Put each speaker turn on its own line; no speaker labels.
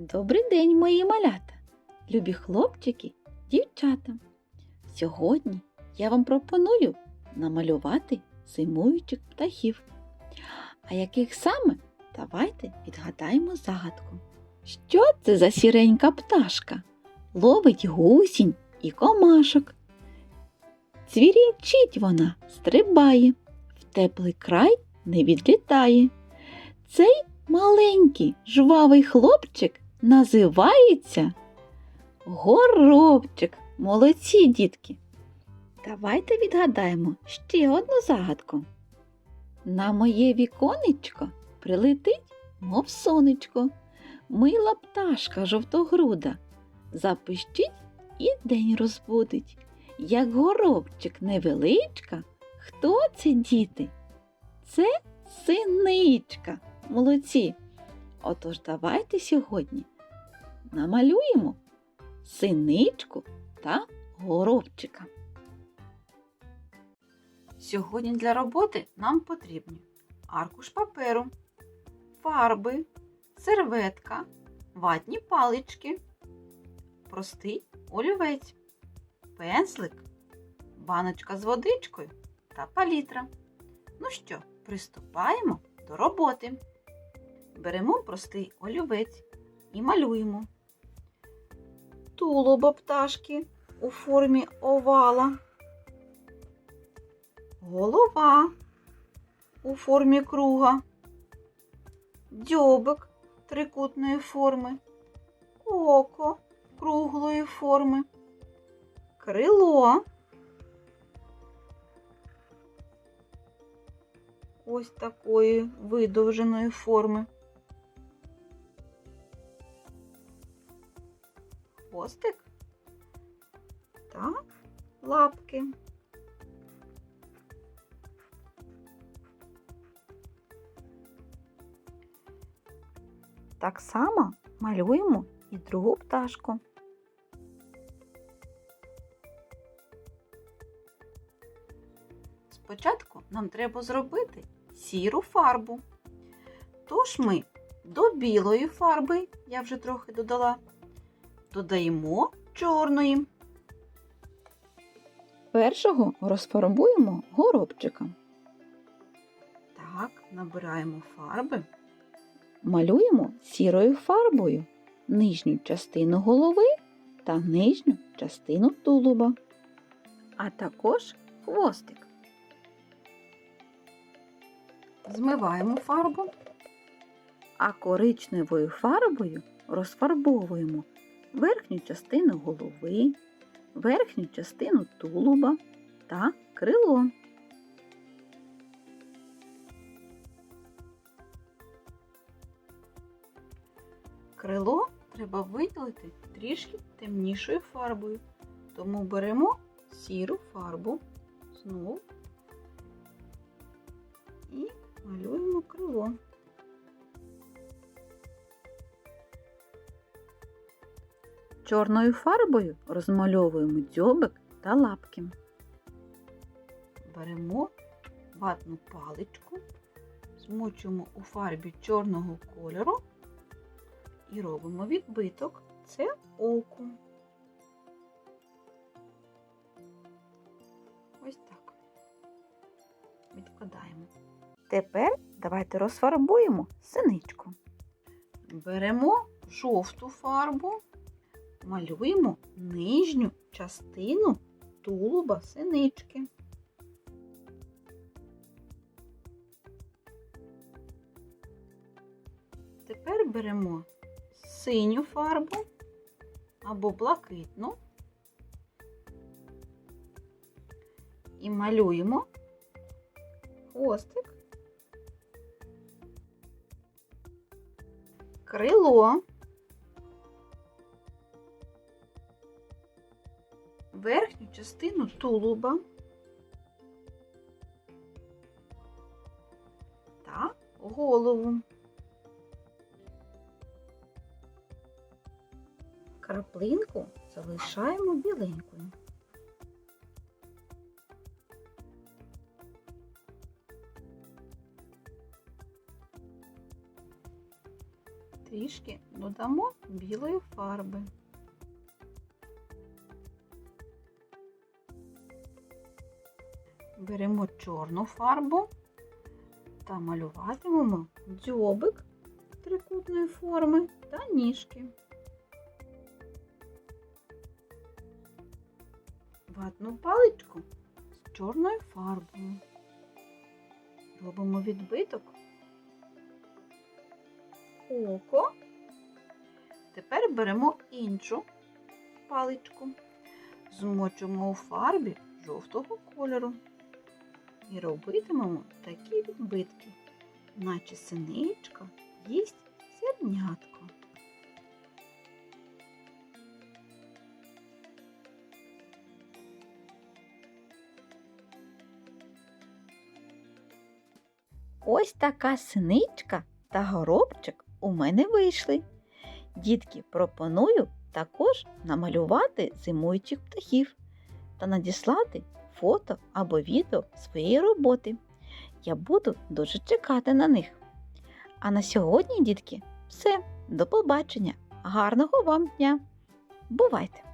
Добрий день, мої малята, любі хлопчики, дівчата. Сьогодні я вам пропоную намалювати зимуючих птахів. А яких саме? Давайте відгадаємо загадку. Що це за сіренька пташка? Ловить гусінь і комашок. Цвірінчить вона, стрибає, в теплий край не відлітає. Цей маленький жвавий хлопчик називається Горобчик. Молодці, дітки. Давайте відгадаємо ще одну загадку. На моє віконечко прилетить, мов сонечко, мила пташка жовтогруда. Запищить і день розбудить. Як горобчик невеличка, хто це діти? Це синичка. Молодці. Отож давайте сьогодні намалюємо синичку та горобчика. Сьогодні для роботи нам потрібні аркуш паперу, фарби, серветка, ватні палички, простий олівець, пензлик, баночка з водичкою та палітра. Ну що, приступаємо до роботи. Беремо простий олівець і малюємо. Тулубо пташки у формі овала, голова у формі круга, дзьобик трикутної форми, око круглої форми, крило. Ось такої видовженої форми. Хвостик та лапки. Так само малюємо і другу пташку. Спочатку нам треба зробити сіру фарбу. Тож ми до білої фарби, я вже трохи додала, додаємо чорної. Першого розфарбуємо горобчика. Так, набираємо фарби. Малюємо сірою фарбою нижню частину голови та нижню частину тулуба, а також хвостик. Змиваємо фарбу, а коричневою фарбою розфарбовуємо верхню частину голови, верхню частину тулуба та крило. Крило треба виділити трішки темнішою фарбою, тому беремо сіру фарбу знову і малюємо крило. Чорною фарбою розмальовуємо дзьобик та лапки. Беремо ватну паличку, змочуємо у фарбі чорного кольору і робимо відбиток. Це око. Ось так. Відкладаємо. Тепер давайте розфарбуємо синичку. Беремо жовту фарбу, малюємо нижню частину тулуба синички. Тепер беремо синю фарбу або блакитну і малюємо хвостик, крило, верхню частину тулуба та голову. Краплинку залишаємо біленькою. трішки додамо білої фарби. Беремо чорну фарбу та малюватимемо дзьобик трикутної форми та ніжки. Ватну паличку з чорною фарбою. Робимо відбиток. Око. Тепер беремо іншу паличку, змочимо у фарбі жовтого кольору і робитимемо такі відбитки, наче синичка їсть зернятко.
Ось така синичка та горобчик у мене вийшли. Дітки, пропоную також намалювати зимуючих птахів та надіслати фото або відео своєї роботи. Я буду дуже чекати на них. А на сьогодні, дітки, все. До побачення. Гарного вам дня! Бувайте!